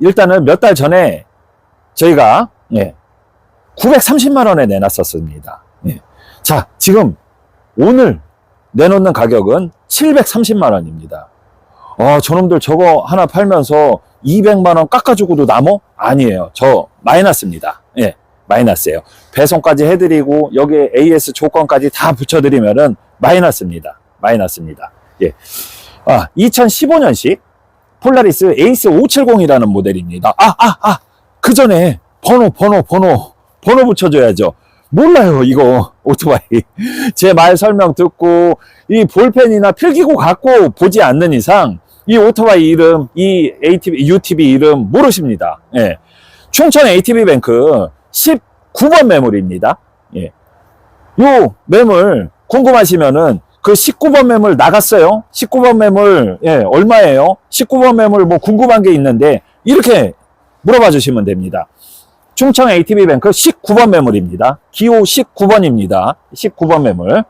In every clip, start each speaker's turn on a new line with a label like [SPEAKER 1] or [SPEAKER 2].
[SPEAKER 1] 일단은 몇 달 전에 저희가 예, 930만 원에 내놨었습니다. 예. 자, 지금 오늘 내놓는 가격은 730만 원입니다. 어, 저놈들 저거 하나 팔면서 200만 원 깎아주고도 남어? 아니에요. 저 마이너스입니다. 예, 마이너스예요. 배송까지 해드리고 여기에 AS 조건까지 다 붙여드리면은 마이너스입니다. 마이너스입니다. 예. 아, 2015년식 폴라리스 에이스 570이라는 모델입니다. 아, 아, 아! 그 전에 번호, 번호, 번호, 번호 붙여줘야죠. 몰라요, 이거, 오토바이. 제 말 설명 듣고, 이 볼펜이나 필기구 갖고 보지 않는 이상, 이 오토바이 이름, 이 ATV, UTV 이름 모르십니다. 예. 충청 ATV 뱅크 19번 매물입니다. 예. 요 매물 궁금하시면은 그 19번 매물 나갔어요? 19번 매물, 예, 얼마예요? 19번 매물 뭐 궁금한 게 있는데, 이렇게 물어봐 주시면 됩니다. 충청 ATB 뱅크 19번 매물입니다. 기호 19번입니다. 19번 매물.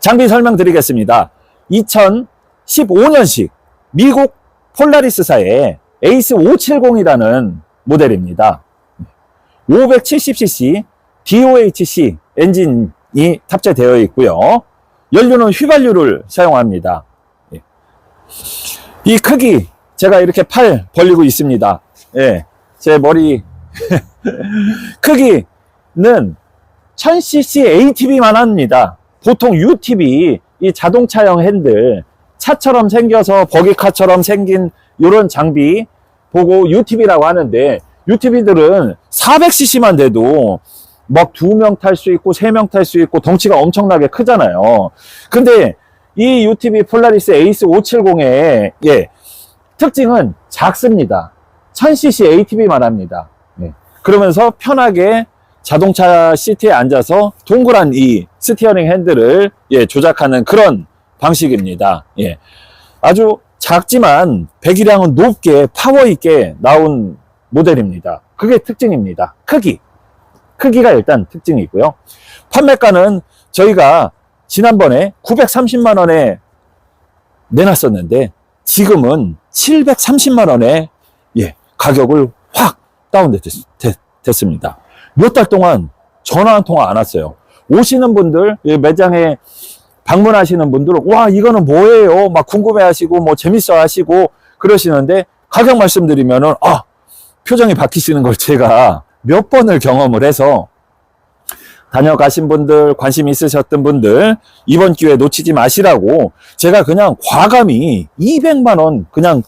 [SPEAKER 1] 장비 설명드리겠습니다. 2015년식 미국 폴라리스사의 에이스 570이라는 모델입니다. 570cc DOHC 엔진이 탑재되어 있고요. 연료는 휘발유를 사용합니다. 예. 이 크기 제가 이렇게 팔 벌리고 있습니다. 예, 제 머리 크기는 1000cc ATV만 합니다. 보통 UTV 이 자동차형 핸들 차처럼 생겨서 버기카처럼 생긴 이런 장비 보고 UTV라고 하는데 UTV들은 400cc만 돼도 막 두 명 탈 수 있고 세 명 탈 수 있고 덩치가 엄청나게 크잖아요. 근데 이 UTV 폴라리스 에이스 570의 예, 특징은 작습니다. 1000cc ATV만 합니다. 예. 그러면서 편하게 자동차 시트에 앉아서 동그란 이 스티어링 핸들을 예, 조작하는 그런 방식입니다. 예. 아주 작지만 배기량은 높게 파워 있게 나온 모델입니다. 그게 특징입니다. 크기. 크기가 일단 특징이고요. 판매가는 저희가 지난번에 930만 원에 내놨었는데 지금은 730만 원에 예, 가격을 확 다운됐습니다. 몇 달 동안 전화 한 통화 안 왔어요. 오시는 분들, 예, 매장에 방문하시는 분들은 와 이거는 뭐예요? 막 궁금해하시고 뭐 재밌어 하시고 그러시는데 가격 말씀드리면은 아 표정이 바뀌시는 걸 제가 몇 번을 경험을 해서 다녀가신 분들, 관심 있으셨던 분들, 이번 기회 놓치지 마시라고 제가 그냥 과감히 200만원 그냥